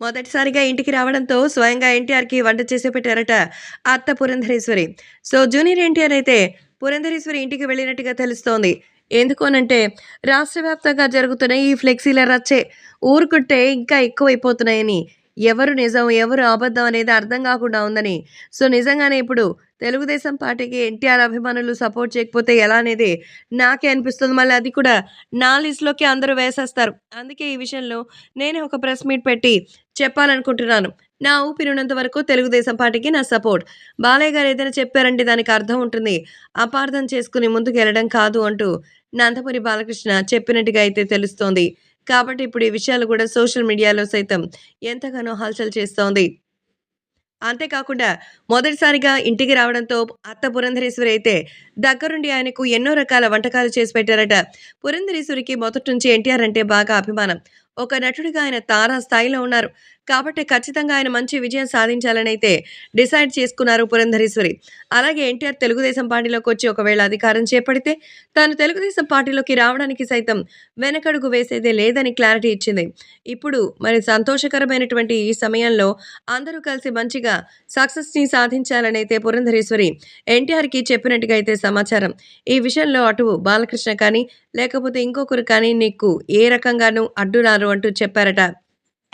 మొదటిసారిగా ఇంటికి రావడంతో స్వయంగా ఎన్టీఆర్‌కి వంట చేసి పెట్టారట అత్త పురంధరేశ్వరి. సో, జూనియర్ ఎన్టీఆర్ అయితే పురంధరేశ్వరి ఇంటికి వెళ్ళినట్టుగా తెలుస్తోంది. ఎందుకోనంటే రాష్ట్ర వ్యాప్తంగా జరుగుతున్న ఈ ఫ్లెక్సీల రచ్చే ఊరుకుంటే ఇంకా ఎక్కువైపోతున్నాయని, ఎవరు నిజం, ఎవరు అబద్ధం అనేది అర్థం కాకుండా ఉందని. సో, నిజంగానే ఇప్పుడు తెలుగుదేశం పార్టీకి ఎన్టీఆర్ అభిమానులు సపోర్ట్ చేయకపోతే ఎలా అనేది నాకే అనిపిస్తుంది. మళ్ళీ అది కూడా నా లిస్ట్‌లోకి అందరూ వేసేస్తారు. అందుకే ఈ విషయంలో నేనే ఒక ప్రెస్ మీట్ పెట్టి చెప్పాలనుకుంటున్నాను. నా ఊపిరున్నంత వరకు తెలుగుదేశం పార్టీకి నా సపోర్ట్. బాలయ్య గారు ఏదైనా చెప్పారంటే దానికి అర్థం ఉంటుంది. అపార్థం చేసుకుని ముందుకు వెళ్ళడం కాదు అంటూ నందమూరి బాలకృష్ణ చెప్పినట్టుగా అయితే తెలుస్తోంది. కాబట్టి ఇప్పుడు ఈ విషయాలు కూడా సోషల్ మీడియాలో సైతం ఎంతగానో హల్చల్ చేస్తోంది. అంతేకాకుండా మొదటిసారిగా ఇంటికి రావడంతో అత్త పురంధరేశ్వరి అయితే దగ్గరుండి ఆయనకు ఎన్నో రకాల వంటకాలు చేసి పెట్టారట. పురంధరేశ్వరికి మొదటి నుంచి ఎన్టీఆర్ అంటే బాగా అభిమానం. ఒక నటుడిగా ఆయన తారా స్థాయిలో ఉన్నారు. కాబట్టి ఖచ్చితంగా ఆయన మంచి విజయం సాధించాలనైతే డిసైడ్ చేసుకున్నారు పురంధరేశ్వరి. అలాగే ఎన్టీఆర్ తెలుగుదేశం పార్టీలోకి వచ్చి ఒకవేళ అధికారం చేపడితే తాను తెలుగుదేశం పార్టీలోకి రావడానికి సైతం వెనకడుగు వేసేదే లేదని క్లారిటీ ఇచ్చింది. ఇప్పుడు మరి సంతోషకరమైనటువంటి ఈ సమయంలో అందరూ కలిసి మంచిగా సక్సెస్‌ని సాధించాలనైతే పురంధరేశ్వరి ఎన్టీఆర్‌కి చెప్పినట్టుగా అయితే సమాచారం. ఈ విషయంలో అటు బాలకృష్ణ కానీ, లేకపోతే ఇంకొకరు కానీ నీకు ఏ రకంగానూ అడ్డురారు అంటూ చెప్పారట.